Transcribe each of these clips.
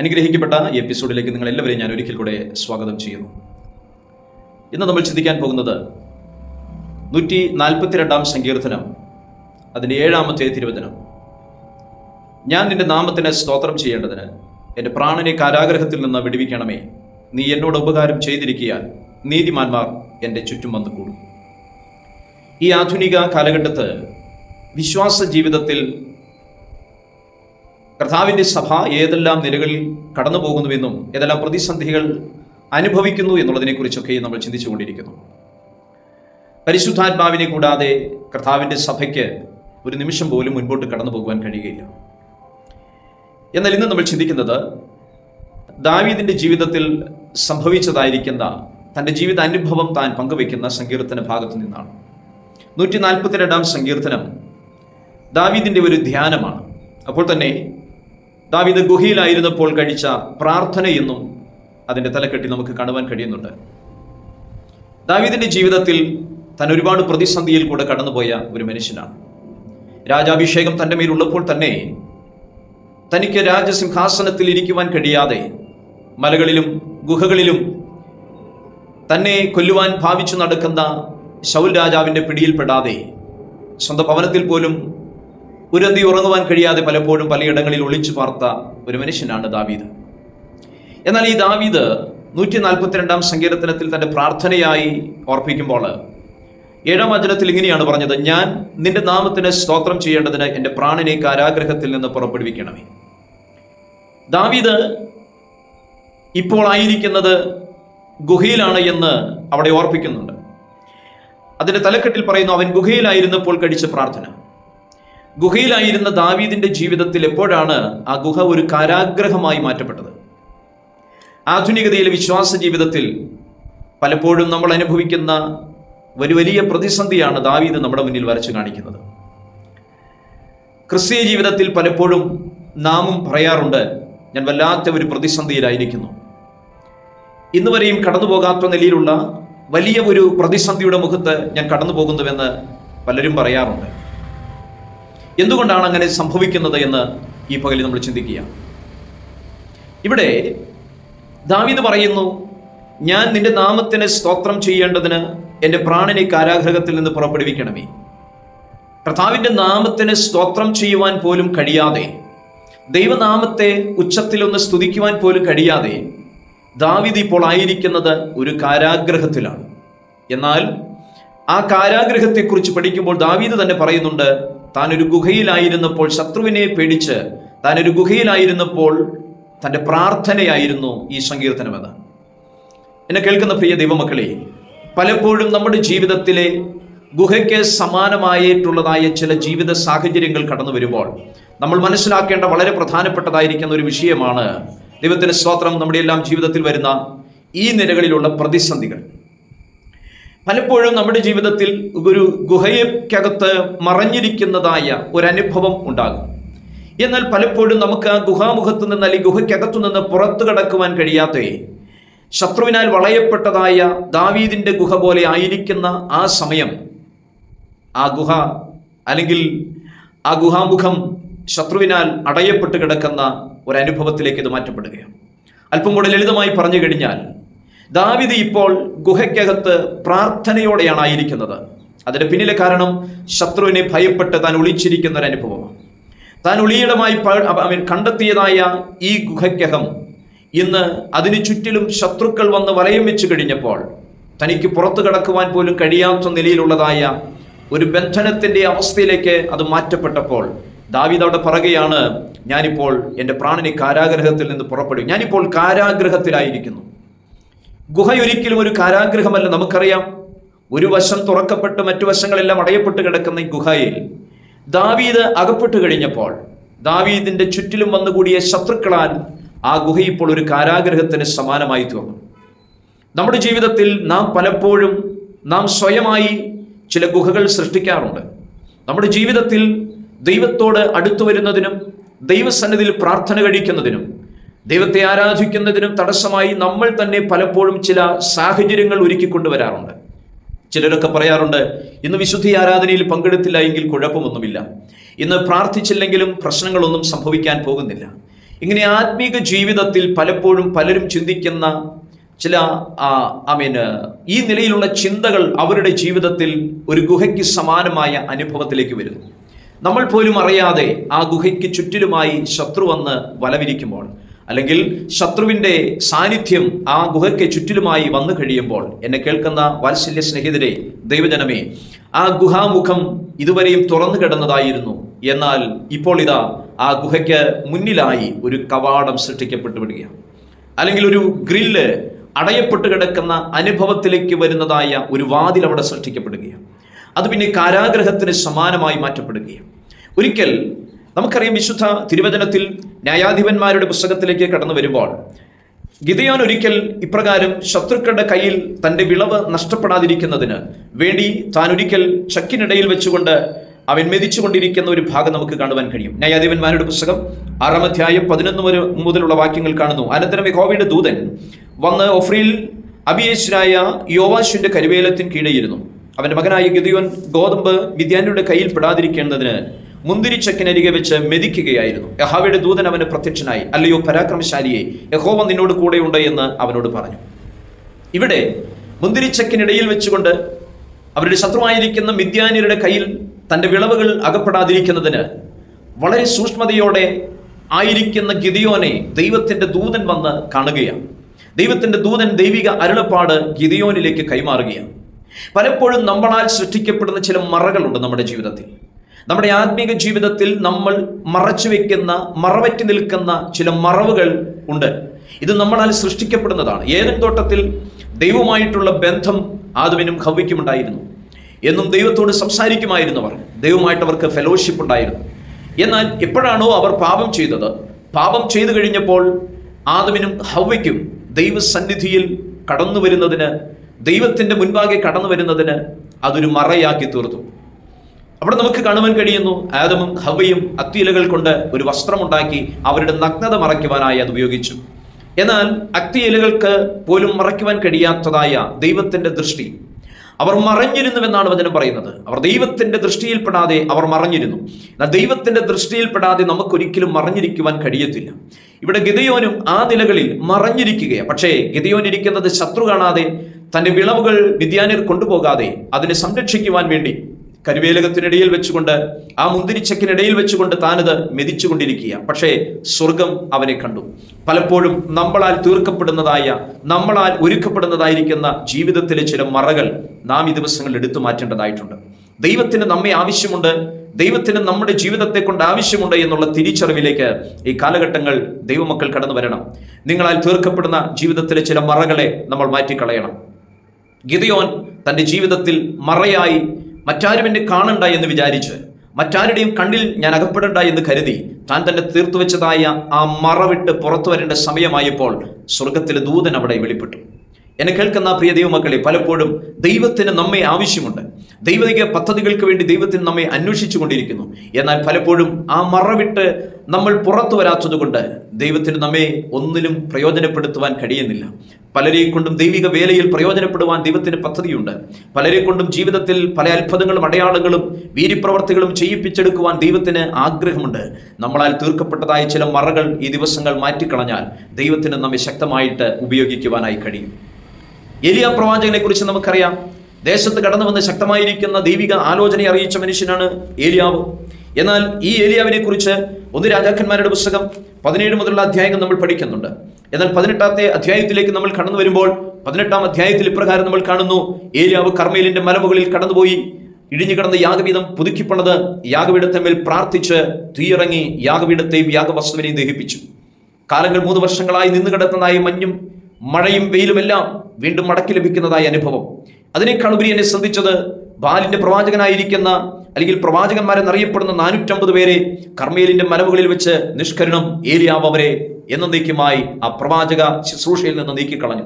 അനുഗ്രഹിക്കപ്പെട്ട ഈ എപ്പിസോഡിലേക്ക് നിങ്ങൾ എല്ലാവരെയും ഞാൻ ഒരിക്കൽ കൂടെ സ്വാഗതം ചെയ്യുന്നു. ഇന്ന് നമ്മൾ ചിന്തിക്കാൻ പോകുന്നത് നൂറ്റി നാൽപ്പത്തിരണ്ടാം സങ്കീർത്തനം അതിന്റെ ഏഴാമത്തെ തിരുവചനം. ഞാൻ നിന്റെ നാമത്തിന് സ്തോത്രം ചെയ്യേണ്ടതിന് എന്റെ പ്രാണനെ കാരാഗ്രഹത്തിൽ നിന്ന് വിടുവിക്കണമേ. നീ എന്നോട് ഉപകാരം ചെയ്തിരിക്കിയാൽ നീതിമാന്മാർ എന്റെ ചുറ്റും വന്നു കൂടും ഈ ആധുനിക കാലഘട്ടത്ത് വിശ്വാസ ജീവിതത്തിൽ കർത്താവിന്റെ സഭ ഏതെല്ലാം നിലകളിൽ കടന്നു പോകുന്നുവെന്നും ഏതെല്ലാം പ്രതിസന്ധികൾ അനുഭവിക്കുന്നു എന്നുള്ളതിനെക്കുറിച്ചൊക്കെ നമ്മൾ ചിന്തിച്ചുകൊണ്ടിരിക്കുന്നു. പരിശുദ്ധാത്മാവിനെ കൂടാതെ കർത്താവിന്റെ സഭയ്ക്ക് ഒരു നിമിഷം പോലും മുൻപോട്ട് കടന്നു പോകുവാൻ കഴിയുകയില്ല. എന്നാൽ ഇന്ന് നമ്മൾ ചിന്തിക്കുന്നത് ദാവീദിന്റെ ജീവിതത്തിൽ സംഭവിച്ചതായിരിക്കുന്ന തന്റെ ജീവിത അനുഭവം താൻ പങ്കുവെക്കുന്ന സങ്കീർത്തന ഭാഗത്തു നിന്നാണ്. നൂറ്റി നാൽപ്പത്തിരണ്ടാം സങ്കീർത്തനം ദാവീദിന്റെ ഒരു ധ്യാനമാണ്. അപ്പോൾ തന്നെ ദാവീദ് ഗുഹയിലായിരുന്നപ്പോൾ കഴിച്ച പ്രാർത്ഥനയെന്നും അതിന്റെ തലക്കെട്ടിൽ നമുക്ക് കാണുവാൻ കഴിയുന്നുണ്ട്. ദാവീദിന്റെ ജീവിതത്തിൽ താൻ ഒരുപാട് പ്രതിസന്ധിയിൽ കൂടെ കടന്നുപോയ ഒരു മനുഷ്യനാണ്. രാജാഭിഷേകം തന്റെ മേലുള്ളപ്പോൾ തന്നെ തനിക്ക് രാജസിംഹാസനത്തിൽ ഇരിക്കുവാൻ കഴിയാതെ മലകളിലും ഗുഹകളിലും തന്നെ കൊല്ലുവാൻ ഭാവിച്ചു നടക്കുന്ന ശൗൽ രാജാവിന്റെ പിടിയിൽപ്പെടാതെ സ്വന്തം ഭവനത്തിൽ പോലും ഉരന്തി ഉറങ്ങുവാൻ കഴിയാതെ പലപ്പോഴും പലയിടങ്ങളിൽ ഒളിച്ചു പാർത്ത ഒരു മനുഷ്യനാണ് ദാവീദ്. എന്നാൽ ഈ ദാവീദ് നൂറ്റി നാൽപ്പത്തിരണ്ടാം സങ്കീർത്തനത്തിൽ തന്റെ പ്രാർത്ഥനയായി ഓർപ്പിക്കുമ്പോൾ ഏഴാം വചനത്തിൽ ഇങ്ങനെയാണ് പറഞ്ഞത് ഞാൻ നിന്റെ നാമത്തിന് സ്തോത്രം ചെയ്യേണ്ടതിന് എന്റെ പ്രാണനെ കാരാഗ്രഹത്തിൽ നിന്ന് പുറപ്പെടുവിക്കണമേ. ദാവീദ് ഇപ്പോൾ ആയിരിക്കുന്നത് ഗുഹയിലാണ് എന്ന് അവിടെ ഓർപ്പിക്കുന്നുണ്ട്. അതിന്റെ തലക്കെട്ടിൽ പറയുന്നു അവൻ ഗുഹയിലായിരുന്നപ്പോൾ കഴിച്ച പ്രാർത്ഥന. ഗുഹയിലായിരുന്ന ദാവീദിന്റെ ജീവിതത്തിൽ എപ്പോഴാണ് ആ ഗുഹ ഒരു കാരാഗ്രഹമായി മാറ്റപ്പെട്ടത്? ആധുനികതയിലെ വിശ്വാസ ജീവിതത്തിൽ പലപ്പോഴും നമ്മൾ അനുഭവിക്കുന്ന ഒരു വലിയ പ്രതിസന്ധിയാണ് ദാവീദ് നമ്മുടെ മുന്നിൽ വരച്ചു കാണിക്കുന്നത്. ക്രിസ്തീയ ജീവിതത്തിൽ പലപ്പോഴും നാമും പറയാറുണ്ട് ഞാൻ വല്ലാത്ത ഒരു പ്രതിസന്ധിയിലായിരിക്കുന്നു. ഇന്ന് വരെയും കടന്നു പോകാത്ത നിലയിലുള്ള വലിയ ഒരു പ്രതിസന്ധിയുടെ മുഖത്ത് ഞാൻ കടന്നു പോകുന്നുവെന്ന് പലരും പറയാറുണ്ട്. എന്തുകൊണ്ടാണ് അങ്ങനെ സംഭവിക്കുന്നത് എന്ന് ഈ പകലിൽ നമ്മൾ ചിന്തിക്കുക ഇവിടെ ദാവീദ് പറയുന്നു ഞാൻ നിന്റെ നാമത്തിന് സ്തോത്രം ചെയ്യേണ്ടതിന് എന്റെ പ്രാണനെ കാരാഗ്രഹത്തിൽ നിന്ന് പുറപ്പെടുവിക്കണമേ. കർത്താവിന്റെ നാമത്തിന് സ്തോത്രം ചെയ്യുവാൻ പോലും കഴിയാതെ ദൈവനാമത്തെ ഉച്ചത്തിലൊന്ന് സ്തുതിക്കുവാൻ പോലും കഴിയാതെ ദാവിദ് ഇപ്പോൾ ആയിരിക്കുന്നത് ഒരു കാരാഗ്രഹത്തിലാണ്. എന്നാൽ ആ കാരാഗ്രഹത്തെക്കുറിച്ച് പഠിക്കുമ്പോൾ ദാവീദ് തന്നെ പറയുന്നുണ്ട് താൻ ഒരു ഗുഹയിലായിരുന്നപ്പോൾ ശത്രുവിനെ പേടിച്ച് താനൊരു ഗുഹയിലായിരുന്നപ്പോൾ തന്റെ പ്രാർത്ഥനയായിരുന്നു ഈ സങ്കീർത്തനമെന്ന്. എന്നെ കേൾക്കുന്ന പ്രിയ ദൈവമക്കളെ പലപ്പോഴും നമ്മുടെ ജീവിതത്തിലെ ഗുഹയ്ക്ക് സമാനമായിട്ടുള്ളതായ ചില ജീവിത സാഹചര്യങ്ങൾ കടന്നു വരുമ്പോൾ നമ്മൾ മനസ്സിലാക്കേണ്ട വളരെ പ്രധാനപ്പെട്ടതായിരിക്കുന്ന ഒരു വിഷയമാണ് ദൈവത്തിന് സ്തോത്രം നമ്മുടെ എല്ലാം ജീവിതത്തിൽ വരുന്ന ഈ നിലകളിലുള്ള പ്രതിസന്ധികൾ. പലപ്പോഴും നമ്മുടെ ജീവിതത്തിൽ ഒരു ഗുഹയ്ക്കകത്ത് മറഞ്ഞിരിക്കുന്നതായ ഒരു അനുഭവം ഉണ്ടാകും. എന്നാൽ പലപ്പോഴും നമുക്ക് ആ ഗുഹാമുഖത്ത് നിന്ന് അല്ലെങ്കിൽ ഗുഹയ്ക്കകത്തു നിന്ന് പുറത്തു കടക്കുവാൻ കഴിയാത്ത ശത്രുവിനാൽ വളയപ്പെട്ടതായ ദാവീദിന്റെ ഗുഹ പോലെ ആയിരിക്കുന്ന ആ സമയം ആ ഗുഹ അല്ലെങ്കിൽ ആ ഗുഹാമുഖം ശത്രുവിനാൽ അടയപ്പെട്ട് കിടക്കുന്ന ഒരനുഭവത്തിലേക്ക് ഇത് മാറ്റപ്പെടുകയാണ്. അല്പം കൂടെ ലളിതമായി പറഞ്ഞു കഴിഞ്ഞാൽ ദാവിദ് ഇപ്പോൾ ഗുഹയ്ക്കകത്ത് പ്രാർത്ഥനയോടെയാണ് ആയിരിക്കുന്നത് അതിന് പിന്നിലെ കാരണം ശത്രുവിനെ ഭയപ്പെട്ട് താൻ ഒളിച്ചിരിക്കുന്ന ഒരു അനുഭവമാണ് താൻ ഒളിയിടമായി കണ്ടെത്തിയതായ ഈ ഗുഹയ്ക്കകം ഇന്ന് അതിനു ചുറ്റിലും ശത്രുക്കൾ വന്ന് വലയം വെച്ച് കഴിഞ്ഞപ്പോൾ തനിക്ക് പുറത്തു കടക്കുവാൻ പോലും കഴിയാത്ത നിലയിലുള്ളതായ ഒരു ബന്ധനത്തിന്റെ അവസ്ഥയിലേക്ക് അത് മാറ്റപ്പെട്ടപ്പോൾ ദാവിദ് അവിടെ പറയുകയാണ് ഞാനിപ്പോൾ എന്റെ പ്രാണനെ കാരാഗ്രഹത്തിൽ നിന്ന് പുറപ്പെടും ഞാനിപ്പോൾ കാരാഗ്രഹത്തിലായിരിക്കുന്നു. ഗുഹ ഒരിക്കലും ഒരു കാരാഗ്രഹമല്ല നമുക്കറിയാം. ഒരു വശം തുറക്കപ്പെട്ട് മറ്റു വശങ്ങളെല്ലാം അടയപ്പെട്ട് കിടക്കുന്ന ഈ ഗുഹയിൽ ദാവീദ് അകപ്പെട്ടു കഴിഞ്ഞപ്പോൾ ദാവീദിന്റെ ചുറ്റിലും വന്നുകൂടിയ ശത്രുക്കളാൽ ആ ഗുഹ ഇപ്പോൾ ഒരു കാരാഗ്രഹത്തിന് സമാനമായി തീർന്നു. നമ്മുടെ ജീവിതത്തിൽ നാം പലപ്പോഴും നാം സ്വയമായി ചില ഗുഹകൾ സൃഷ്ടിക്കാറുണ്ട്. നമ്മുടെ ജീവിതത്തിൽ ദൈവത്തോട് അടുത്തു വരുന്നതിനും ദൈവസന്നിധിയിൽ പ്രാർത്ഥന കഴിക്കുന്നതിനും ദൈവത്തെ ആരാധിക്കുന്നതിനും തടസ്സമായി നമ്മൾ തന്നെ പലപ്പോഴും ചില സാഹചര്യങ്ങൾ ഒരുക്കിക്കൊണ്ടുവരാറുണ്ട് ചിലരൊക്കെ പറയാറുണ്ട് ഇന്ന് വിശുദ്ധി ആരാധനയിൽ പങ്കെടുത്തില്ല എങ്കിൽ കുഴപ്പമൊന്നുമില്ല. ഇന്ന് പ്രാർത്ഥിച്ചില്ലെങ്കിലും പ്രശ്നങ്ങളൊന്നും സംഭവിക്കാൻ പോകുന്നില്ല. ഇങ്ങനെ ആത്മീക ജീവിതത്തിൽ പലപ്പോഴും പലരും ചിന്തിക്കുന്ന ചില ഐ മീൻ ഈ നിലയിലുള്ള ചിന്തകൾ അവരുടെ ജീവിതത്തിൽ ഒരു ഗുഹയ്ക്ക് സമാനമായ അനുഭവത്തിലേക്ക് വരുന്നു. നമ്മൾ പോലും അറിയാതെ ആ ഗുഹയ്ക്ക് ചുറ്റിലുമായി ശത്രു വന്ന് വലവിരിക്കുമ്പോൾ അല്ലെങ്കിൽ ശത്രുവിന്റെ സാന്നിധ്യം ആ ഗുഹയ്ക്ക് ചുറ്റിലുമായി വന്നു കഴിയുമ്പോൾ എന്നെ കേൾക്കുന്ന വാത്സല്യ സ്നേഹിതരെ ദൈവജനമേ ആ ഗുഹാമുഖം ഇതുവരെയും തുറന്നു കിടന്നതായിരുന്നു. എന്നാൽ ഇപ്പോൾ ഇതാ ആ ഗുഹയ്ക്ക് മുന്നിലായി ഒരു കവാടം സൃഷ്ടിക്കപ്പെട്ടു വിടുകയാണ്. അല്ലെങ്കിൽ ഒരു ഗ്രില്ല് അടയപ്പെട്ട് കിടക്കുന്ന അനുഭവത്തിലേക്ക് വരുന്നതായ ഒരു വാതിൽ അവിടെ സൃഷ്ടിക്കപ്പെടുകയാണ്. അത് പിന്നെ കാരാഗ്രഹത്തിന് സമാനമായി മാറ്റപ്പെടുകയാണ്. ഒരിക്കൽ നമുക്കറിയാം വിശുദ്ധ തിരുവചനത്തിൽ ന്യായാധിപന്മാരുടെ പുസ്തകത്തിലേക്ക് കടന്നു വരുമ്പോൾ ഗിതയോൻ ഒരിക്കൽ ഇപ്രകാരം ശത്രുക്കളുടെ കയ്യിൽ തന്റെ വിളവ് നഷ്ടപ്പെടാതിരിക്കുന്നതിന് വേണ്ടി താൻ ഒരിക്കൽ ചക്കിനിടയിൽ വെച്ചുകൊണ്ട് അവൻ മെതിച്ചുകൊണ്ടിരിക്കുന്ന ഒരു ഭാഗം നമുക്ക് കാണുവാൻ കഴിയും. ന്യായാധിപന്മാരുടെ പുസ്തകം ആറാം അധ്യായം പതിനൊന്ന് വരെ മുതലുള്ള വാക്യങ്ങൾ കാണുന്നു. അനന്തരം യഹോവയുടെ ദൂതൻ വന്ന് ഒഫ്രിയിൽ അബിയേശ്വരായ യോവാശുവിന്റെ കരുവേലത്തിന് കീഴെയിരുന്നു. അവന്റെ മകനായ ഗിതയോൻ ഗോതമ്പ് വിദ്യാനിയുടെ കയ്യിൽ പെടാതിരിക്കേണ്ടതിന് മുന്തിരിച്ചക്കിനരികെ വെച്ച് മെതിക്കുകയായിരുന്നു. യഹാവയുടെ ദൂതൻ അവന് പ്രത്യക്ഷനായി അല്ലയോ പരാക്രമശാലിയെ യഹോവ നിന്നോട് കൂടെയുണ്ട് എന്ന് അവനോട് പറഞ്ഞു. ഇവിടെ മുന്തിരിച്ചക്കിനിടയിൽ വെച്ചുകൊണ്ട് അവരുടെ ശത്രുവായിരിക്കുന്ന മിദ്യാനിയരുടെ കയ്യിൽ തന്റെ വിളവുകൾ അകപ്പെടാതിരിക്കുന്നതിന് വളരെ സൂക്ഷ്മതയോടെ ആയിരിക്കുന്ന ഗിതിയോനെ ദൈവത്തിന്റെ ദൂതൻ വന്ന് കാണുകയാണ്. ദൈവത്തിന്റെ ദൂതൻ ദൈവിക അരുളപ്പാട് ഗിതിയോനിലേക്ക് കൈമാറുകയാണ്. പലപ്പോഴും നമ്മളാൽ സൃഷ്ടിക്കപ്പെടുന്ന ചില മറകളുണ്ട് നമ്മുടെ ജീവിതത്തിൽ. നമ്മുടെ ആത്മീക ജീവിതത്തിൽ നമ്മൾ മറച്ചു വെക്കുന്ന മറവറ്റി നിൽക്കുന്ന ചില മറവുകൾ ഉണ്ട്. ഇത് നമ്മളാൽ സൃഷ്ടിക്കപ്പെടുന്നതാണ്. ഏതൻ തോട്ടത്തിൽ ദൈവമായിട്ടുള്ള ബന്ധം ആദവിനും ഹവിക്കുമുണ്ടായിരുന്നു എന്നും ദൈവത്തോട് സംസാരിക്കുമായിരുന്നു അവർ ദൈവമായിട്ട് അവർക്ക് ഫെലോഷിപ്പ് ഉണ്ടായിരുന്നു. എന്നാൽ എപ്പോഴാണോ അവർ പാപം ചെയ്തത് പാപം ചെയ്തു കഴിഞ്ഞപ്പോൾ ആദവിനും ഹവ്വയ്ക്കും ദൈവസന്നിധിയിൽ കടന്നു വരുന്നതിന് ദൈവത്തിന്റെ മുൻപാകെ കടന്നു വരുന്നതിന് അതൊരു മറയാക്കി തീർത്തു. അവിടെ നമുക്ക് കാണുവാൻ കഴിയുന്നു ആദമും ഹവയും അത്തിയിലകൾ കൊണ്ട് ഒരു വസ്ത്രമുണ്ടാക്കി അവരുടെ നഗ്നത മറയ്ക്കുവാനായി അത് ഉപയോഗിച്ചു. എന്നാൽ അത്തിയിലകൾക്ക് പോലും മറയ്ക്കുവാൻ കഴിയാത്തതായ ദൈവത്തിന്റെ ദൃഷ്ടി. അവർ മറഞ്ഞിരുന്നുവെന്നാണ് വചനം പറയുന്നത്. അവർ ദൈവത്തിന്റെ ദൃഷ്ടിയിൽപ്പെടാതെ അവർ മറഞ്ഞിരുന്നു. എന്നാൽ ദൈവത്തിന്റെ ദൃഷ്ടിയിൽപ്പെടാതെ നമുക്കൊരിക്കലും മറഞ്ഞിരിക്കുവാൻ കഴിയത്തില്ല. ഇവിടെ ഗിതയോനും ആ നിലകളിൽ മറഞ്ഞിരിക്കുകയാണ്. പക്ഷേ ഗിതയോൻ ഇരിക്കുന്നത് ശത്രു കാണാതെ തന്റെ വിളവുകൾ വിദ്യാനിൽ കൊണ്ടുപോകാതെ അതിനെ സംരക്ഷിക്കുവാൻ വേണ്ടി കരുവേലകത്തിനിടയിൽ വെച്ചുകൊണ്ട് ആ മുന്തിരിച്ചക്കിനിടയിൽ വെച്ചുകൊണ്ട് താനത് മെതിച്ചുകൊണ്ടിരിക്കുക പക്ഷേ സ്വർഗം അവനെ കണ്ടു. പലപ്പോഴും നമ്മളാൽ തീർക്കപ്പെടുന്നതായ നമ്മളാൽ ഒരുക്കപ്പെടുന്നതായിരിക്കുന്ന ജീവിതത്തിലെ ചില മറകൾ നാം ഈ ദിവസങ്ങളിൽ എടുത്തു മാറ്റേണ്ടതായിട്ടുണ്ട്. ദൈവത്തിന് നമ്മെ ആവശ്യമുണ്ട് ദൈവത്തിന് നമ്മുടെ ജീവിതത്തെ കൊണ്ട് ആവശ്യമുണ്ട് എന്നുള്ള തിരിച്ചറിവിലേക്ക് ഈ കാലഘട്ടങ്ങൾ ദൈവമക്കൾ കടന്നു വരണം. നിങ്ങളാൽ തീർക്കപ്പെടുന്ന ജീവിതത്തിലെ ചില മറകളെ നമ്മൾ മാറ്റിക്കളയണം. ഗിതയോൻ തന്റെ ജീവിതത്തിൽ മറയായി മറ്റാരും എന്നെ കാണണ്ട എന്ന് വിചാരിച്ച് മറ്റാരുടെയും കണ്ണിൽ ഞാൻ അകപ്പെടണ്ട എന്ന് കരുതി താൻ തന്നെ തീർത്തു വെച്ചതായ ആ മറവിട്ട് പുറത്തു വരേണ്ട സമയമായപ്പോൾ സ്വർഗത്തിലെ ദൂതൻ അവിടെ വെളിപ്പെട്ടു. എന്നെ കേൾക്കുന്ന പ്രിയ ദൈവമക്കളെ പലപ്പോഴും ദൈവത്തിന് നമ്മെ ആവശ്യമുണ്ട്. ദൈവിക പദ്ധതികൾക്ക് വേണ്ടി ദൈവത്തിന് നമ്മെ അന്വേഷിച്ചു കൊണ്ടിരിക്കുന്നു എന്നാൽ പലപ്പോഴും ആ മറവിട്ട് നമ്മൾ പുറത്തു വരാത്തതുകൊണ്ട് ദൈവത്തിന് നമ്മെ ഒന്നിലും പ്രയോജനപ്പെടുത്തുവാൻ കഴിയുന്നില്ല. പലരെ കൊണ്ടും ദൈവിക വേലയിൽ പ്രയോജനപ്പെടുവാൻ ദൈവത്തിന് പദ്ധതിയുണ്ട്. പലരെ കൊണ്ടും ജീവിതത്തിൽ പല അത്ഭുതങ്ങളും അടയാളങ്ങളും വീര്യപ്രവർത്തികളും ചെയ്യിപ്പിച്ചെടുക്കുവാൻ ദൈവത്തിന് ആഗ്രഹമുണ്ട്. നമ്മളാൽ തീർക്കപ്പെട്ടതായ ചില മറകൾ ഈ ദിവസങ്ങൾ മാറ്റിക്കളഞ്ഞാൽ ദൈവത്തിന് നമ്മെ ശക്തമായിട്ട് ഉപയോഗിക്കുവാനായി കഴിയും. എലിയ പ്രവാചകനെ കുറിച്ച് നമുക്കറിയാം. ദേശത്ത് കടന്നു വന്ന് ശക്തമായിരിക്കുന്ന ദൈവിക ആലോചന അറിയിച്ച മനുഷ്യനാണ് ഏലിയാവ്. എന്നാൽ ഈ ഏലിയാവിനെ കുറിച്ച് ഒന്ന് രാജാക്കന്മാരുടെ പുസ്തകം പതിനേഴ് മുതലുള്ള അധ്യായങ്ങൾ നമ്മൾ പഠിക്കുന്നുണ്ട്. എന്നാൽ പതിനെട്ടാമത്തെ അധ്യായത്തിലേക്ക് നമ്മൾ കടന്നു വരുമ്പോൾ പതിനെട്ടാം അധ്യായത്തിൽ ഇപ്രകാരം നമ്മൾ കാണുന്നു. ഏലിയാവ് കർമ്മയിലിന്റെ മലമുകളിൽ കടന്നുപോയി. ഇടിഞ്ഞു കിടന്ന യാഗവീതം പുതുക്കിപ്പണത് യാഗപീഠത്തിന്മേൽ പ്രാർത്ഥിച്ച് തീയിറങ്ങി യാഗപീഠത്തെയും യാഗവസ്തുവിനെയും ദഹിപ്പിച്ചു. കാലങ്ങൾ മൂന്ന് വർഷങ്ങളായി നിന്ന് കിടക്കുന്നതായ മഞ്ഞും മഴയും വെയിലുമെല്ലാം വീണ്ടും മടക്കി ലഭിക്കുന്നതായ അനുഭവം. അതിനേക്കാൾ ഉപരി എന്നെ ശ്രദ്ധിച്ചത് ബാലിന്റെ പ്രവാചകനായിരിക്കുന്ന അല്ലെങ്കിൽ പ്രവാചകന്മാരെന്നറിയപ്പെടുന്ന നാനൂറ്റമ്പത് പേരെ കർമ്മേലിന്റെ മലവുകളിൽ വെച്ച് നിഷ്കരണം ഏലിയാവ് അവരെ എന്നേക്കുമായി ആ പ്രവാചക ശുശ്രൂഷയിൽ നിന്ന് നീക്കിക്കളഞ്ഞു.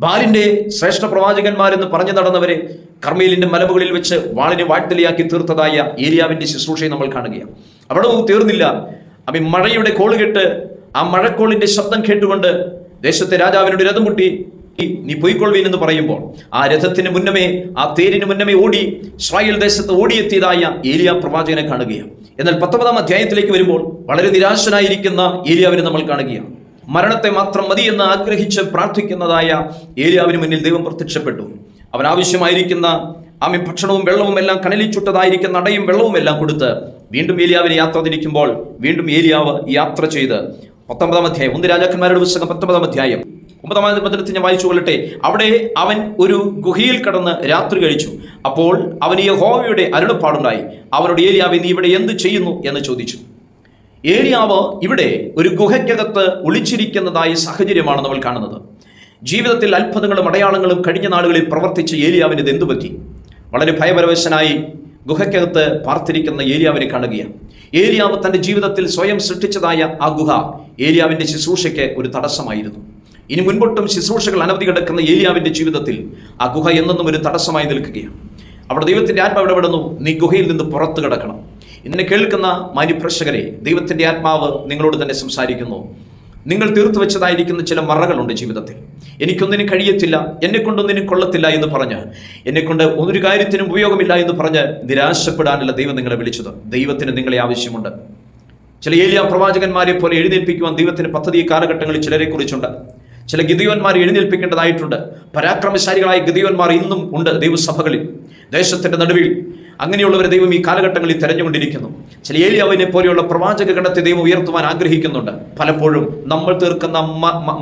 ബാലിന്റെ ശ്രേഷ്ഠ പ്രവാചകന്മാരെന്ന് പറഞ്ഞു നടന്നവരെ കർമ്മേലിന്റെ മലമുകളിൽ വെച്ച് വാളിനെ വാഴ്ത്തലിയാക്കി തീർത്തതായ ഏലിയാവിന്റെ ശുശ്രൂഷയെ നമ്മൾ കാണുകയാണ്. അവിടെ ഒന്നും തീർന്നില്ല. അപ്പം മഴയുടെ കോൾ കേട്ട് ആ മഴക്കോളിന്റെ ശബ്ദം കേട്ടുകൊണ്ട് ദേശത്തെ രാജാവിനോട് രഥം മുട്ടി നീ പൊയ്ക്കൊള്ളുവീൻ എന്ന് പറയുമ്പോൾ ആ രഥത്തിന് മുന്നമേ ആ തേരിന് മുന്നമേ ഓടി ഇസ്രായേൽ ദേശത്ത് ഓടിയെത്തിയതായ ഏലിയ പ്രവാചകനെ കാണുകയാണ്. എന്നാൽ പത്തൊമ്പതാം അധ്യായത്തിലേക്ക് വരുമ്പോൾ വളരെ നിരാശനായിരിക്കുന്ന ഏലിയാവിനെ നമ്മൾ കാണുകയാണ്. മരണത്തെ മാത്രം മതി എന്ന് ആഗ്രഹിച്ച് പ്രാർത്ഥിക്കുന്നതായ ഏലിയാവിന് മുന്നിൽ ദൈവം പ്രത്യക്ഷപ്പെട്ടു. അവൻ ആവശ്യമായിരിക്കുന്ന ആമി ഭക്ഷണവും വെള്ളവും എല്ലാം കണലിൽ ചുട്ടതായിരിക്കുന്ന അടയും വെള്ളവും എല്ലാം കൊടുത്ത് വീണ്ടും ഏലിയാവിനെ യാത്ര തിരിക്കുമ്പോൾ വീണ്ടും ഏലിയാവ് യാത്ര ചെയ്ത് പത്തൊമ്പതാം അധ്യായം. ഒന്ന് രാജാക്കന്മാരുടെ പുസ്തകം പത്തൊമ്പതാം അധ്യായം. ഒമ്പതാം പത്രത്തിൽ ഞാൻ വായിച്ചു കൊള്ളട്ടെ. അവിടെ അവൻ ഒരു ഗുഹയിൽ കടന്ന് രാത്രി കഴിച്ചു. അപ്പോൾ അവൻ ഈ ഹോവയുടെ അരുളപ്പാടുണ്ടായി. അവനോട് ഏലിയാവ് നീ ഇവിടെ എന്ത് ചെയ്യുന്നു? എന്ന് ചോദിച്ചു. ഏലിയാവ് ഇവിടെ ഒരു ഗുഹയ്ക്കകത്ത് ഒളിച്ചിരിക്കുന്നതായ സാഹചര്യമാണ് നമ്മൾ കാണുന്നത്. ജീവിതത്തിൽ അത്ഭുതങ്ങളും അടയാളങ്ങളും കഴിഞ്ഞ നാളുകളിൽ പ്രവർത്തിച്ച ഏലിയാവിന് ഇത് എന്തു പറ്റി വളരെ ഭയപരവശനായി ഗുഹയ്ക്കകത്ത് പാർത്തിരിക്കുന്ന ഏലിയാവിനെ കാണുകയാണ്. ഏലിയാവ് തന്റെ ജീവിതത്തിൽ സ്വയം സൃഷ്ടിച്ചതായ ആ ഗുഹ ഏലിയാവിന്റെ ശുശ്രൂഷയ്ക്ക് ഒരു തടസ്സമായിരുന്നു. ഇനി മുൻപോട്ടും ശുശ്രൂഷകൾ അനവധി കിടക്കുന്ന ഏലിയാവിന്റെ ജീവിതത്തിൽ ആ ഗുഹ എന്നെന്നും ഒരു തടസ്സമായി നിൽക്കുകയാണ്. അവിടെ ദൈവത്തിന്റെ ആത്മാവ് ഇടപെടുന്നു നീ ഗുഹയിൽ നിന്ന് പുറത്തു കിടക്കണം. ഇന്നെ കേൾക്കുന്ന മാന്യപ്രേക്ഷകരെ ദൈവത്തിന്റെ ആത്മാവ് നിങ്ങളോട് തന്നെ സംസാരിക്കുന്നു. നിങ്ങൾ തീർത്തു വെച്ചതായിരിക്കുന്ന ചില മറകളുണ്ട് ജീവിതത്തിൽ. എനിക്കൊന്നിനും കഴിയത്തില്ല എന്നെ കൊണ്ടൊന്നിനും കൊള്ളത്തില്ല എന്ന് പറഞ്ഞ്. എന്നെ കൊണ്ട് ഒരു കാര്യത്തിനും ഉപയോഗമില്ല എന്ന് പറഞ്ഞ് നിരാശപ്പെടാനല്ല ദൈവം നിങ്ങളെ വിളിച്ചത്. ദൈവത്തിന് നിങ്ങളെ ആവശ്യമുണ്ട്. ചില ഏലിയ പ്രവാചകന്മാരെ പോലെ എഴുന്നേൽപ്പിക്കുവാൻ ദൈവത്തിന് പദ്ധതി കാലഘട്ടങ്ങളിൽ ചിലരെ കുറിച്ചുണ്ട്. ചില ഗിതിയോന്മാർ എഴുന്നേൽപ്പിക്കേണ്ടതായിട്ടുണ്ട്. പരാക്രമശാലികളായ ഗിതിയോന്മാർ ഇന്നും ഉണ്ട് ദൈവസഭകളിൽ. ദേശത്തിന്റെ നടുവിൽ അങ്ങനെയുള്ളവരെ ദൈവം ഈ കാലഘട്ടങ്ങളിൽ തെരഞ്ഞുകൊണ്ടിരിക്കുന്നു. ചില ഏലിയാവിനെ പോലെയുള്ള പ്രവാചക ഗണത്തെ ദൈവം ഉയർത്തുവാൻ ആഗ്രഹിക്കുന്നുണ്ട്. പലപ്പോഴും നമ്മൾ തീർക്കുന്ന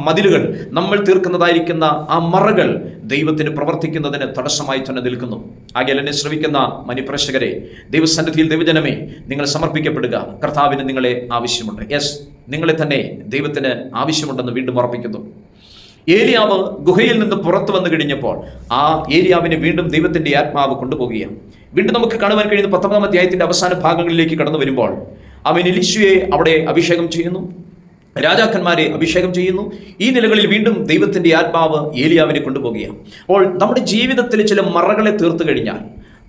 മതിലുകൾ നമ്മൾ തീർക്കുന്നതായിരിക്കുന്ന ആ മറകൾ ദൈവത്തിന് പ്രവർത്തിക്കുന്നതിന് തടസ്സമായി തന്നെ നിൽക്കുന്നു. ആകെ എന്നെ ശ്രമിക്കുന്ന മനുപ്രേക്ഷകരെ ദൈവസന്നിധിയിൽ ദൈവജനമേ നിങ്ങൾ സമർപ്പിക്കപ്പെടുക. കർത്താവിന് നിങ്ങളെ ആവശ്യമുണ്ട്. യെസ് നിങ്ങളെ തന്നെ ദൈവത്തിന് ആവശ്യമുണ്ടെന്ന് വീണ്ടും ഉറപ്പിക്കുന്നു. ഏലിയാവ് ഗുഹയിൽ നിന്ന് പുറത്തു വന്നു കഴിഞ്ഞപ്പോൾ ആ ഏലിയാവിനെ വീണ്ടും ദൈവത്തിന്റെ ആത്മാവ് കൊണ്ടുപോവുകയാണ്. വീണ്ടും നമുക്ക് കാണുവാൻ കഴിയുന്ന പത്തൊമ്പതാം അധ്യായത്തിന്റെ അവസാന ഭാഗങ്ങളിലേക്ക് കടന്നു വരുമ്പോൾ അവൻ എലിശുയെ അവിടെ അഭിഷേകം ചെയ്യുന്നു. രാജാക്കന്മാരെ അഭിഷേകം ചെയ്യുന്നു. ഈ നിലകളിൽ വീണ്ടും ദൈവത്തിന്റെ ആത്മാവ് ഏലിയാവിനെ കൊണ്ടുപോകുകയാണ് അപ്പോൾ നമ്മുടെ ജീവിതത്തിൽ ചില മറകളെ തീർത്തു കഴിഞ്ഞാൽ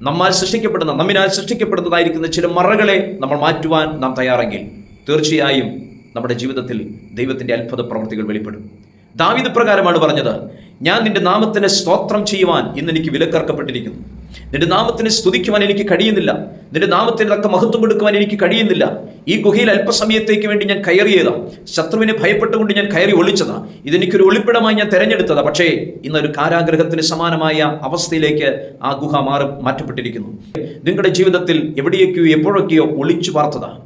നമ്മാൽ സൃഷ്ടിക്കപ്പെടുന്ന നമ്മിനാൽ സൃഷ്ടിക്കപ്പെടുന്നതായിരിക്കുന്ന ചില മറകളെ നമ്മൾ മാറ്റുവാൻ നാം തയ്യാറെങ്കിൽ തീർച്ചയായും നമ്മുടെ ജീവിതത്തിൽ ദൈവത്തിന്റെ അത്ഭുത പ്രവൃത്തികൾ വെളിപ്പെടും. ദാവിദ് പ്രകാരമാണ് പറഞ്ഞത് ഞാൻ നിന്റെ നാമത്തിന് സ്തോത്രം ചെയ്യുവാൻ ഇന്ന് എനിക്ക് വിലക്കർക്കപ്പെട്ടിരിക്കുന്നു. നിന്റെ നാമത്തിന് സ്തുതിക്കുവാൻ എനിക്ക് കഴിയുന്നില്ല. നിന്റെ നാമത്തിന് തക്ക മഹത്വം കൊടുക്കുവാൻ എനിക്ക് കഴിയുന്നില്ല. ഈ ഗുഹയിൽ അല്പസമയത്തേക്ക് വേണ്ടി ഞാൻ കയറിയതാ. ശത്രുവിനെ ഭയപ്പെട്ടുകൊണ്ട് ഞാൻ കയറി ഒളിച്ചതാ. ഇതെനിക്കൊരു ഒളിപ്പിടമായി ഞാൻ തെരഞ്ഞെടുത്തതാ. പക്ഷേ ഇന്നൊരു കാരാഗ്രഹത്തിന് സമാനമായ അവസ്ഥയിലേക്ക് ആ ഗുഹ മാറി മാറ്റപ്പെട്ടിരിക്കുന്നു. നിങ്ങളുടെ ജീവിതത്തിൽ എവിടെയൊക്കെയോ എപ്പോഴൊക്കെയോ ഒളിച്ചു പാർത്തതാ.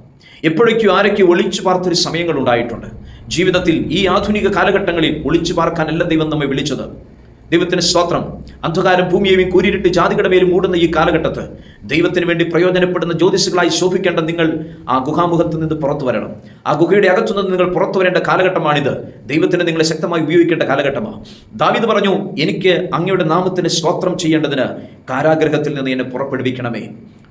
എപ്പോഴൊക്കെയോ ആരൊക്കെയോ ഒളിച്ചു പാർത്തൊരു സമയങ്ങൾ ഉണ്ടായിട്ടുണ്ട് ജീവിതത്തിൽ ഈ ആധുനിക കാലഘട്ടങ്ങളിൽ ഒളിച്ചു പാർക്കാനല്ല ദൈവം നമ്മെ വിളിച്ചത്. ദൈവത്തിന് സ്തോത്രം. അന്ധകാരം ഭൂമിയെയും കൂരിരുട്ട് ജാതികളുടെ മേലും മൂടുന്ന ഈ കാലഘട്ടത്ത് ദൈവത്തിന് വേണ്ടി പ്രയോജനപ്പെടുന്ന ജ്യോതിഷുകളായി ശോഭിക്കേണ്ട നിങ്ങൾ ആ ഗുഹാമുഖത്ത് നിന്ന് പുറത്തു വരണം. ആ ഗുഹയുടെ അകത്തു നിന്ന് നിങ്ങൾ പുറത്തു വരേണ്ട കാലഘട്ടമാണിത്. ദൈവത്തിന് നിങ്ങളെ ശക്തമായി ഉപയോഗിക്കേണ്ട കാലഘട്ടമാണ് ദാവീദ് പറഞ്ഞു എനിക്ക് അങ്ങയുടെ നാമത്തിന് സ്തോത്രം ചെയ്യേണ്ടതിന് കാരാഗ്രഹത്തിൽ നിന്ന് എന്നെ പുറപ്പെടുവിക്കണമേ.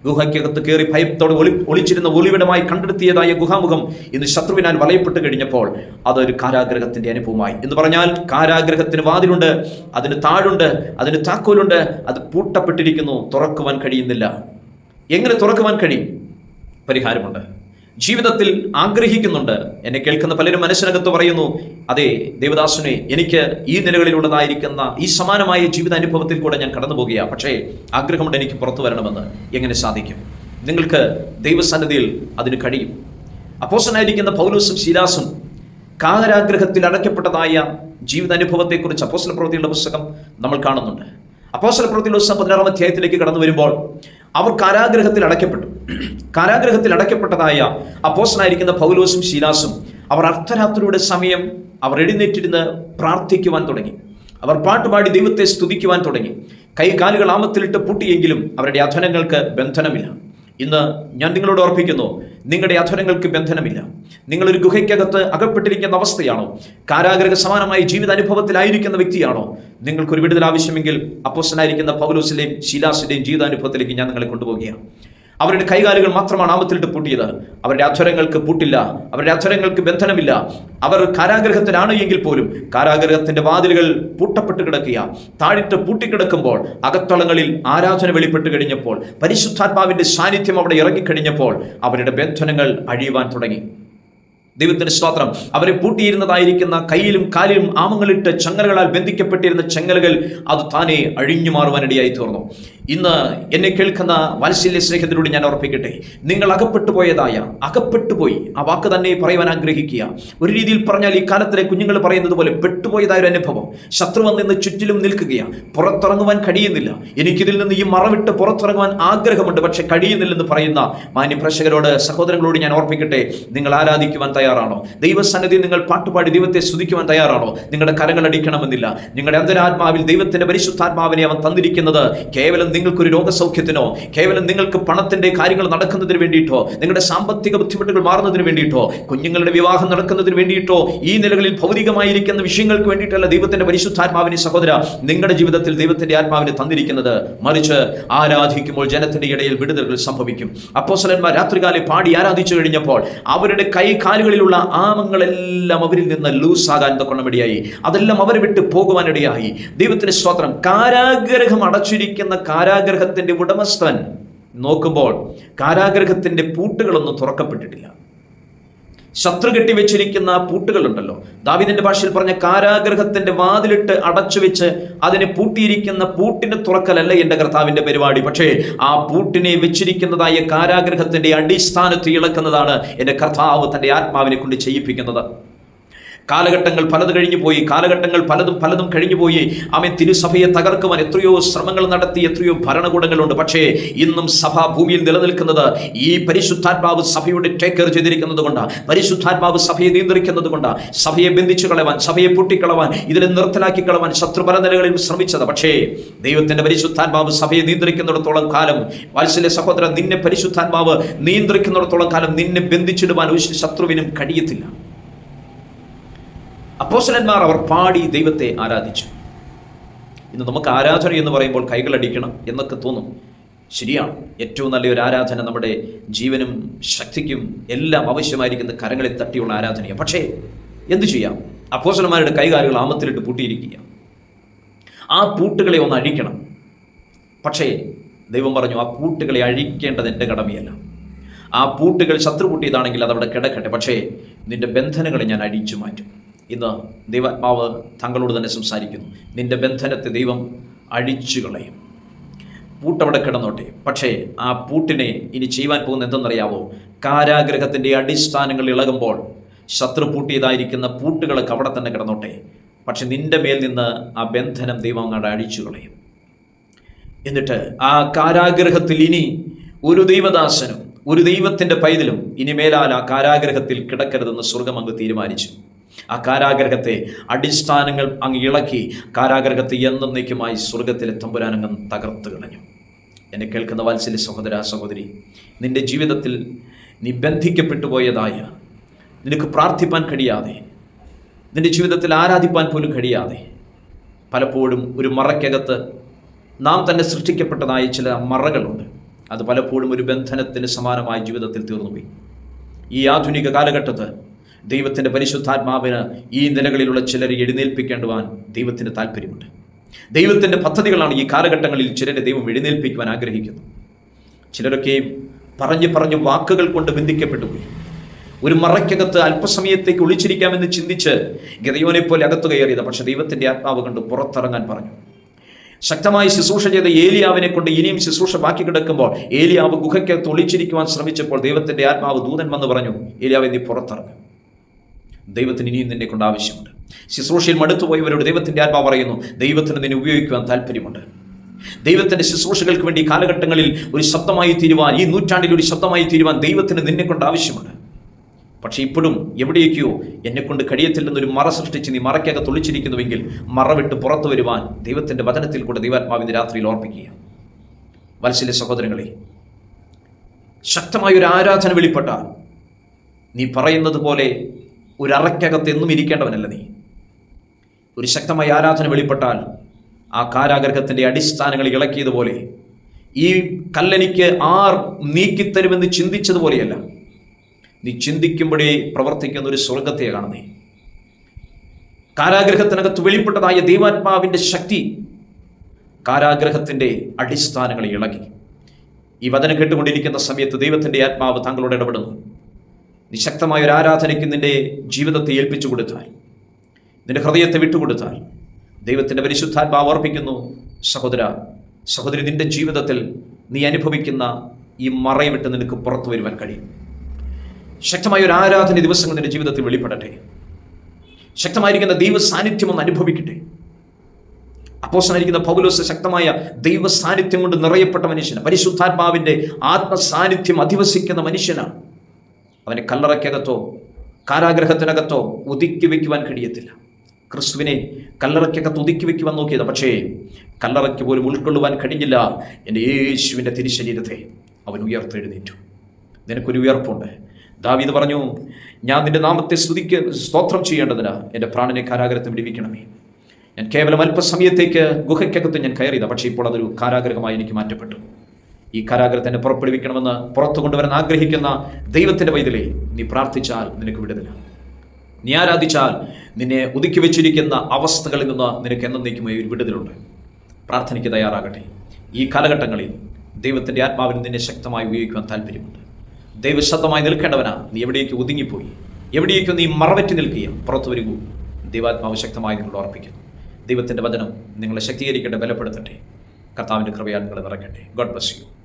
ഗുഹയ്ക്കകത്ത് കയറി ഭയത്തോടെ ഒളി ഒളിച്ചിരുന്ന ഒളിവിടമായി കണ്ടെടുത്തിയതായ ഗുഹാമുഖം ഇന്ന് ശത്രുവിനാൽ വലയപ്പെട്ട് കഴിഞ്ഞപ്പോൾ അതൊരു കാരാഗ്രഹത്തിന്റെ അനുഭവമായി. എന്ന് പറഞ്ഞാൽ കാരാഗ്രഹത്തിന് വാതിലുണ്ട് അതിന് താഴുണ്ട് അതിന് താക്കോലുണ്ട് അത് പൂട്ടപ്പെട്ടിരിക്കുന്നു തുറക്കുവാൻ കഴിയുന്നില്ല. എങ്ങനെ തുറക്കുവാൻ കഴിയും? പരിഹാരമുണ്ട്. ജീവിതത്തിൽ ആഗ്രഹിക്കുന്നുണ്ട്. എന്നെ കേൾക്കുന്ന പലരും മനസ്സിനകത്ത് പറയുന്നു അതെ ദേവദാസനെ എനിക്ക് ഈ നിലകളിലുള്ളതായിരിക്കുന്ന ഈ സമാനമായ ജീവിതാനുഭവത്തിൽ കൂടെ ഞാൻ കടന്നു പോകുകയാണ് പക്ഷേ ആഗ്രഹമുണ്ട് എനിക്ക് പുറത്തു വരണമെന്ന്. എങ്ങനെ സാധിക്കും? നിങ്ങൾക്ക് ദൈവസന്നിധിയിൽ അതിന് കഴിയും. അപ്പോസനായിരിക്കുന്ന പൗലോസും ശീലാസും കാലരാഗ്രഹത്തിൽ അടയ്ക്കപ്പെട്ടതായ ജീവിതാനുഭവത്തെക്കുറിച്ച് അപ്പോസല പ്രവൃത്തിയുടെ പുസ്തകം നമ്മൾ കാണുന്നുണ്ട്. അപ്പോസല പ്രവൃത്തിയുടെ ദിവസം പതിനാറാം അധ്യായത്തിലേക്ക് കടന്നു വരുമ്പോൾ അവർ കാരാഗ്രഹത്തിൽ അടയ്ക്കപ്പെട്ടു. കാരാഗ്രഹത്തിൽ അടയ്ക്കപ്പെട്ടതായ അപ്പോസ്റ്റനായിരിക്കുന്ന പൗലോസും ശീലാസും അവർ അർദ്ധരാത്രിയുടെ സമയം അവർ എഴുന്നേറ്റിരുന്ന് പ്രാർത്ഥിക്കുവാൻ തുടങ്ങി. അവർ പാട്ടുപാടി ദൈവത്തെ സ്തുതിക്കുവാൻ തുടങ്ങി. കൈകാലുകൾ ആമത്തിലിട്ട് പൂട്ടിയെങ്കിലും അവരുടെ അധനങ്ങൾക്ക് ബന്ധനമില്ല. ഇന്ന് ഞാൻ നിങ്ങളോട് ഓർപ്പിക്കുന്നു നിങ്ങളുടെ അധരങ്ങൾക്ക് ബന്ധനമില്ല. നിങ്ങളൊരു ഗുഹയ്ക്കകത്ത് അകപ്പെട്ടിരിക്കുന്ന അവസ്ഥയാണോ? കാരാഗ്രഹ സമാനമായ ജീവിതാനുഭവത്തിലായിരിക്കുന്ന വ്യക്തിയാണോ? നിങ്ങൾക്കൊരു വിടുതൽ ആവശ്യമെങ്കിൽ അപ്പോസ്റ്റനായിരിക്കുന്ന പൗലോസിലെയും ശീലാസിന്റെയും ജീവിതാനുഭവത്തിലേക്ക് ഞാൻ നിങ്ങളെ കൊണ്ടുപോവുകയാണ്. അവരുടെ കൈകാലുകൾ മാത്രമാണ് ആമത്തിലിട്ട് പൂട്ടിയത്. അവരുടെ അക്ഷരങ്ങൾക്ക് പൂട്ടില്ല. അവരുടെ അക്ഷരങ്ങൾക്ക് ബന്ധനമില്ല. അവർ കാരാഗ്രഹത്തിലാണ് എങ്കിൽ പോലും കാരാഗ്രഹത്തിന്റെ വാതിലുകൾ പൂട്ടപ്പെട്ട് കിടക്കുക. താഴിട്ട് പൂട്ടിക്കിടക്കുമ്പോൾ അകത്തളങ്ങളിൽ ആരാധന വെളിപ്പെട്ട് കഴിഞ്ഞപ്പോൾ പരിശുദ്ധാത്മാവിന്റെ സാന്നിധ്യം അവിടെ ഇറങ്ങിക്കഴിഞ്ഞപ്പോൾ അവരുടെ ബന്ധനങ്ങൾ അഴിയുവാൻ തുടങ്ങി. ദൈവത്തിന് സ്തോത്രം. അവരെ പൂട്ടിയിരുന്നതായിരിക്കുന്ന കയ്യിലും കാലിലും ആമങ്ങളിട്ട് ചങ്ങലകളാൽ ബന്ധിക്കപ്പെട്ടിരുന്ന ചങ്ങലകൾ അത് താനെ അഴിഞ്ഞു മാറുവാനിടയായി തീർന്നു. ഇന്ന് എന്നെ കേൾക്കുന്ന വാത്സല്യ സ്നേഹത്തിലൂടെ ഞാൻ ഓർപ്പിക്കട്ടെ നിങ്ങൾ അകപ്പെട്ടു പോയതായ അകപ്പെട്ടു പോയി. ആ വാക്ക് തന്നെ പറയുവാൻ ആഗ്രഹിക്കുക. ഒരു രീതിയിൽ പറഞ്ഞാൽ ഈ കാലത്തിലെ കുഞ്ഞുങ്ങൾ പറയുന്നത് പോലെ പെട്ടുപോയതായ ഒരു അനുഭവം. ശത്രു വന്ന് ഇന്ന് ചുറ്റിലും നിൽക്കുകയാണ് പുറത്തിറങ്ങുവാൻ കഴിയുന്നില്ല. എനിക്കിതിൽ നിന്ന് ഈ മറവിട്ട് പുറത്തിറങ്ങുവാൻ ആഗ്രഹമുണ്ട്. പക്ഷെ കഴിയുന്നില്ലെന്ന് പറയുന്ന മാന്യപ്രേക്ഷകരോട് സഹോദരങ്ങളോട് ഞാൻ ഓർപ്പിക്കട്ടെ നിങ്ങൾ ആരാധിക്കുവാൻ തയ്യാറാണോ? ദൈവസന്നിധി നിങ്ങൾ പാട്ടുപാടി ദൈവത്തെ സ്തുതിക്കുവാൻ തയ്യാറാണോ? നിങ്ങളുടെ കരങ്ങൾ അടിക്കണമെന്നില്ല. നിങ്ങളുടെ അന്തരാത്മാവിൽ ദൈവത്തിന്റെ പരിശുദ്ധാത്മാവിനെ അവൻ തന്നിരിക്കുന്നത് കേവലം നിങ്ങൾക്കൊരു രോഗസൗഖ്യത്തിനോ കേവലം നിങ്ങൾക്ക് പണത്തിന്റെ കാര്യങ്ങൾ നടക്കുന്നതിന് വേണ്ടിയിട്ടോ നിങ്ങളുടെ സാമ്പത്തിക ബുദ്ധിമുട്ടുകൾ മാറുന്നതിന് വേണ്ടിയിട്ടോ കുഞ്ഞുങ്ങളുടെ വിവാഹം നടക്കുന്നതിന് വേണ്ടിയിട്ടോ ഈ നിലകളിൽ ഭൗതികമായിരിക്കുന്ന വിഷയങ്ങൾക്ക് വേണ്ടിയിട്ടല്ല ദൈവത്തിന്റെ പരിശുദ്ധാത്മാവിനെ സഹോദര നിങ്ങളുടെ ജീവിതത്തിൽ ദൈവത്തിന്റെ ആത്മാവിനെ തന്നിരിക്കുന്നത്. മറിച്ച് ആരാധിക്കുമ്പോൾ ജനത്തിന്റെ ഇടയിൽ വിടുതലുകൾ സംഭവിക്കും. അപ്പോസലന്മാർ രാത്രികാലം പാടി ആരാധിച്ചു കഴിഞ്ഞപ്പോൾ അവരുടെ കൈ കാലുകളിലുള്ള ആമങ്ങളെല്ലാം അവരിൽ നിന്ന് ലൂസാകാൻ കൊണ്ടമിടയായി അതെല്ലാം അവർ വിട്ട് പോകുവാനിടയായി. ദൈവത്തിന് സ്തോത്രം. കാരാഗ്രഹം അടച്ചിരിക്കുന്ന കാരാഗ്രഹത്തിന്റെ ഉടമസ്ഥൻ നോക്കുമ്പോൾ കാരാഗ്രഹത്തിന്റെ പൂട്ടുകളൊന്നും തുറക്കപ്പെട്ടിട്ടില്ല. ശത്രു കെട്ടിവെച്ചിരിക്കുന്ന പൂട്ടുകളുണ്ടല്ലോ. ദാവിദിന്റെ ഭാഷയിൽ പറഞ്ഞ കാരാഗ്രഹത്തിന്റെ വാതിലിട്ട് അടച്ചു വെച്ച് അതിനെ പൂട്ടിയിരിക്കുന്ന പൂട്ടിനെ തുറക്കലല്ല എന്റെ കർത്താവിന്റെ പരിപാടി. പക്ഷേ ആ പൂട്ടിനെ വെച്ചിരിക്കുന്നതായ കാരാഗ്രഹത്തിന്റെ അടിസ്ഥാനത്ത് ഇളക്കുന്നതാണ് എന്റെ കർത്താവ് തന്റെ ആത്മാവിനെ കൊണ്ട് ചെയ്യിപ്പിക്കുന്നത്. കാലഘട്ടങ്ങൾ പലത് കഴിഞ്ഞു പോയി കാലഘട്ടങ്ങൾ പലതും പലതും കഴിഞ്ഞു പോയി. അവൻ തിരുസഭയെ തകർക്കുവാൻ എത്രയോ ശ്രമങ്ങൾ നടത്തി എത്രയോ ഭരണകൂടങ്ങളുണ്ട്. പക്ഷേ ഇന്നും സഭ ഭൂമിയിൽ നിലനിൽക്കുന്നത് ഈ പരിശുദ്ധാത്മാവ് സഭയുടെ ടേക്കർ ചെയ്തിരിക്കുന്നത് കൊണ്ട് പരിശുദ്ധാത്മാവ് സഭയെ നിയന്ത്രിക്കുന്നത് കൊണ്ട് സഭയെ ബന്ധിച്ചു കളവാൻ സഭയെ പൊട്ടിക്കളവാൻ ഇതിനെ നിർത്തലാക്കി കളവാൻ ശത്രു പല നിലകളിൽ ശ്രമിച്ചത്. പക്ഷേ ദൈവത്തിന്റെ പരിശുദ്ധാത്മാവ് സഭയെ നിയന്ത്രിക്കുന്നിടത്തോളം കാലം വാത്സല്യ സഹോദരൻ നിന്നെ പരിശുദ്ധാത്മാവ് നിയന്ത്രിക്കുന്നിടത്തോളം കാലം നിന്നെ ബന്ധിച്ചിടുവാൻ ഒരു ശത്രുവിനും കഴിയത്തില്ല. അപ്പോസലന്മാർ അവർ പാടി ദൈവത്തെ ആരാധിച്ചു. ഇന്ന് നമുക്ക് ആരാധന എന്ന് പറയുമ്പോൾ കൈകളടിക്കണം എന്നൊക്കെ തോന്നും. ശരിയാണ്. ഏറ്റവും നല്ലൊരു ആരാധന നമ്മുടെ ജീവനും ശക്തിക്കും എല്ലാം ആവശ്യമായിരിക്കുന്ന കരങ്ങളിൽ തട്ടിയുള്ള ആരാധനയാണ്. പക്ഷേ എന്തു ചെയ്യാം? അപ്പോസലന്മാരുടെ കൈകാലുകൾ ആമത്തിലിട്ട് പൂട്ടിയിരിക്കുക ആ പൂട്ടുകളെ ഒന്ന് അഴിക്കണം. പക്ഷേ ദൈവം പറഞ്ഞു ആ പൂട്ടുകളെ അഴിക്കേണ്ടത് എന്റെ കടമയല്ല. ആ പൂട്ടുകൾ ശത്രു പൂട്ടിയതാണെങ്കിൽ അതവിടെ കിടക്കട്ടെ. പക്ഷേ നിന്റെ ബന്ധനങ്ങളെ ഞാൻ അഴിച്ചു മാറ്റും. ഇന്ന് ദൈവാത്മാവ് തങ്ങളോട് തന്നെ സംസാരിക്കുന്നു. നിന്റെ ബന്ധനത്തെ ദൈവം അഴിച്ചു കളയും. പൂട്ടവിടെ കിടന്നോട്ടെ. പക്ഷേ ആ പൂട്ടിനെ ഇനി ചെയ്യുവാൻ പോകുന്ന എന്തെന്നറിയാവോ? കാരാഗ്രഹത്തിന്റെ അടിസ്ഥാനങ്ങൾ ഇളകുമ്പോൾ ശത്രു പൂട്ടിയതായിരിക്കുന്ന പൂട്ടുകളൊക്കെ അവിടെ തന്നെ കിടന്നോട്ടെ. പക്ഷെ നിന്റെ മേൽ നിന്ന് ആ ബന്ധനം ദൈവം അങ്ങോട്ട് അഴിച്ചു കളയും. എന്നിട്ട് ആ കാരാഗ്രഹത്തിൽ ഇനി ഒരു ദൈവദാസനും ഒരു ദൈവത്തിന്റെ പൈതലും ഇനി മേലാൽ ആ കാരാഗ്രഹത്തിൽ കിടക്കരുതെന്ന് സ്വർഗം അങ്ങ് തീരുമാനിച്ചു. ആ കാരാഗ്രഹത്തെ അടിസ്ഥാനങ്ങൾ അങ്ങ് ഇളക്കി കാരാഗ്രഹത്തെ എന്നേക്കുമായി സ്വർഗത്തിലെ തമ്പുരാനങ്ങ് തകർത്ത് കളഞ്ഞു. എന്നെ കേൾക്കുന്ന വാത്സല്യ സഹോദര സഹോദരി നിന്റെ ജീവിതത്തിൽ നീ ബന്ധിക്കപ്പെട്ടു പോയതായ നിനക്ക് പ്രാർത്ഥിപ്പാൻ കഴിയാതെ നിന്റെ ജീവിതത്തിൽ ആരാധിപ്പാൻ പോലും കഴിയാതെ പലപ്പോഴും ഒരു മറയ്ക്കകത്ത് നാം തന്നെ സൃഷ്ടിക്കപ്പെട്ടതായ ചില മറകളുണ്ട്. അത് പലപ്പോഴും ഒരു ബന്ധനത്തിന് സമാനമായ ജീവിതത്തിൽ തീർന്നുപോയി. ഈ ആധുനിക കാലഘട്ടത്ത് ദൈവത്തിന്റെ പരിശുദ്ധാത്മാവിന് ഈ നിലകളിലുള്ള ചിലരെ എഴുന്നേൽപ്പിക്കേണ്ടുവാൻ ദൈവത്തിന് താല്പര്യമുണ്ട് ദൈവത്തിന്റെ പദ്ധതികളാണ് ഈ കാലഘട്ടങ്ങളിൽ ചിലരെ ദൈവം എഴുന്നേൽപ്പിക്കുവാൻ ആഗ്രഹിക്കുന്നു. ചിലരൊക്കെയും പറഞ്ഞ് പറഞ്ഞ് വാക്കുകൾ കൊണ്ട് ബന്ധിക്കപ്പെട്ടു പോയി. ഒരു മറയ്ക്കകത്ത് അല്പസമയത്തേക്ക് ഒളിച്ചിരിക്കാമെന്ന് ചിന്തിച്ച് ഗതയോനെ പോലെ അകത്ത് കയറിയത്. പക്ഷെ ദൈവത്തിന്റെ ആത്മാവ് കണ്ട് പുറത്തിറങ്ങാൻ പറഞ്ഞു. ശക്തമായി ശുശ്രൂഷ ചെയ്ത ഏലിയാവിനെ കൊണ്ട് ഇനിയും ശുശ്രൂഷ ബാക്കി കിടക്കുമ്പോൾ ഏലിയാവ് ഗുഹയ്ക്കകത്ത് ഒളിച്ചിരിക്കുവാൻ ശ്രമിച്ചപ്പോൾ ദൈവത്തിന്റെ ആത്മാവ് ദൂതൻ വന്ന് പറഞ്ഞു ഏലിയാവ് നീ പുറത്തിറങ്ങും. ദൈവത്തിന് ഇനിയും നിന്നെ കൊണ്ട് ആവശ്യമുണ്ട്. ശുശ്രൂഷയിൽ മടുത്തുപോയവരോട് ദൈവത്തിന്റെ ആത്മാവ് പറയുന്നു ദൈവത്തിന് നിന്നെ ഉപയോഗിക്കുവാൻ താല്പര്യമുണ്ട് ദൈവത്തിന്റെ ശുശ്രൂഷകൾക്ക് വേണ്ടി കാലഘട്ടങ്ങളിൽ ഒരു ശബ്ദമായി തീരുവാൻ ഈ നൂറ്റാണ്ടിൽ ഒരു ശബ്ദമായി തീരുവാൻ ദൈവത്തിന് നിന്നെ കൊണ്ട് ആവശ്യമുണ്ട്. പക്ഷേ ഇപ്പോഴും എവിടെയൊക്കെയോ എന്നെക്കൊണ്ട് കഴിയത്തില്ലെന്നൊരു മറ സൃഷ്ടിച്ച് നീ മറയ്ക്കകത്ത് ഒളിച്ചിരിക്കുന്നുവെങ്കിൽ മറ വിട്ട് പുറത്തു വരുവാൻ ദൈവത്തിന്റെ വചനത്തിൽ കൂടെ ദൈവാത്മാവിന്റെ രാത്രിയിൽ ഓർപ്പിക്കുക വത്സല്യ സഹോദരങ്ങളെ ശക്തമായ ഒരു ആരാധന വെളിപ്പെട്ടാൽ നീ പറയുന്നത് പോലെ ഒരു എന്നും ഇരിക്കേണ്ടവനല്ല നീ. ഒരു ശക്തമായ ആരാധന വെളിപ്പെട്ടാൽ ആ കാരാഗ്രഹത്തിന്റെ അടിസ്ഥാനങ്ങൾ ഇളക്കിയതുപോലെ ഈ കല്ലെനിക്ക് ആർ നീക്കിത്തരുമെന്ന് ചിന്തിച്ചതുപോലെയല്ല. നീ ചിന്തിക്കുമ്പോഴേ പ്രവർത്തിക്കുന്ന ഒരു സ്വർഗത്തെ നീ കാരാഗ്രഹത്തിനകത്ത് വെളിപ്പെട്ടതായ ദൈവാത്മാവിന്റെ ശക്തി കാരാഗ്രഹത്തിന്റെ അടിസ്ഥാനങ്ങളെ ഇളകി ഈ വചനം കേട്ടുകൊണ്ടിരിക്കുന്ന സമയത്ത് ദൈവത്തിന്റെ ആത്മാവ് താങ്കളോട് ഇടപെടുന്നു. നീ ശക്തമായ ഒരു ആരാധനയ്ക്ക് നിന്റെ ജീവിതത്തെ ഏൽപ്പിച്ചു കൊടുത്താൽ നിന്റെ ഹൃദയത്തെ വിട്ടുകൊടുത്താൽ ദൈവത്തിന്റെ പരിശുദ്ധാത്മാവ് ഓർപ്പിക്കുന്നു സഹോദര സഹോദരി നിന്റെ ജീവിതത്തിൽ നീ അനുഭവിക്കുന്ന ഈ മറയെ വിട്ട് നിനക്ക് പുറത്തു വരുവാൻ കഴിയും. ശക്തമായ ഒരു ആരാധന ദിവസങ്ങൾ നിന്റെ ജീവിതത്തിൽ വെളിപ്പെടട്ടെ. ശക്തമായിരിക്കുന്ന ദൈവ സാന്നിധ്യം ഒന്ന് അനുഭവിക്കട്ടെ. അപ്പോസനായിരിക്കുന്ന പൗലോസ് ശക്തമായ ദൈവ സാന്നിധ്യം കൊണ്ട് നിറയപ്പെട്ട മനുഷ്യനാണ്. പരിശുദ്ധാത്മാവിന്റെ ആത്മസാന്നിധ്യം അധിവസിക്കുന്ന മനുഷ്യനാണ്. അവനെ കല്ലറയ്ക്കകത്തോ കാരാഗ്രഹത്തിനകത്തോ ഒതുക്കി വയ്ക്കുവാൻ കഴിയത്തില്ല. ക്രിസ്തുവിനെ കല്ലറയ്ക്കകത്ത് ഒതുക്കി വയ്ക്കുവാൻ നോക്കിയത്. പക്ഷേ കല്ലറയ്ക്ക് പോലും ഉൾക്കൊള്ളുവാൻ കഴിഞ്ഞില്ല. എന്റെ യേശുവിന്റെ തിരുശരീരത്തെ അവൻ ഉയർത്തെഴുന്നേറ്റു. നിനക്കൊരു ഉയർപ്പുണ്ട്. ദാവീദ് പറഞ്ഞു ഞാൻ നിന്റെ നാമത്തെ സ്തുതിക്ക് സ്തോത്രം ചെയ്യേണ്ടതിന് എന്റെ പ്രാണനെ കാരാഗ്രഹത്തിൽ വിടിവിക്കണമേ. ഞാൻ കേവലം അല്പസമയത്തേക്ക് ഗുഹയ്ക്കകത്ത് ഞാൻ കയറിയതാണ് പക്ഷേ ഇപ്പോൾ അതൊരു കാരാഗ്രഹമായി എനിക്ക് മാറ്റപ്പെട്ടു. ഈ കാരാഗ്രഹത്തെ എന്നെ പുറപ്പെടുവിക്കണമെന്ന് പുറത്തു കൊണ്ടുവരാൻ ആഗ്രഹിക്കുന്ന ദൈവത്തിന്റെ വൈതലേ നീ പ്രാർത്ഥിച്ചാൽ നിനക്ക് വിടുതല. നീ ആരാധിച്ചാൽ നിന്നെ ഒതുക്കി വെച്ചിരിക്കുന്ന അവസ്ഥകളിൽ നിന്ന് നിനക്ക് എന്നേക്കുമായി ഒരു വിടുതലുണ്ട്. പ്രാർത്ഥനയ്ക്ക് തയ്യാറാകട്ടെ. ഈ കാലഘട്ടങ്ങളിൽ ദൈവത്തിന്റെ ആത്മാവിന് നിന്നെ ശക്തമായി ഉപയോഗിക്കുവാൻ താല്പര്യമുണ്ട് ദൈവശബ്ദമായി നിൽക്കേണ്ടവനാ നീ എവിടേക്ക് ഒതുങ്ങിപ്പോയി? എവിടേക്കും നീ മറവറ്റി നിൽക്കുക പുറത്തു വരികൂ ദൈവാത്മാവ് ശക്തമായി നിങ്ങളോട് ഉറപ്പിക്കുന്നു ദൈവത്തിന്റെ വചനം നിങ്ങളെ ശക്തീകരിക്കട്ടെ ബലപ്പെടുത്തട്ടെ. കർത്താവിന്റെ കൃപയാൽ നിങ്ങളെ നിറയ്ക്കട്ടെ. God bless you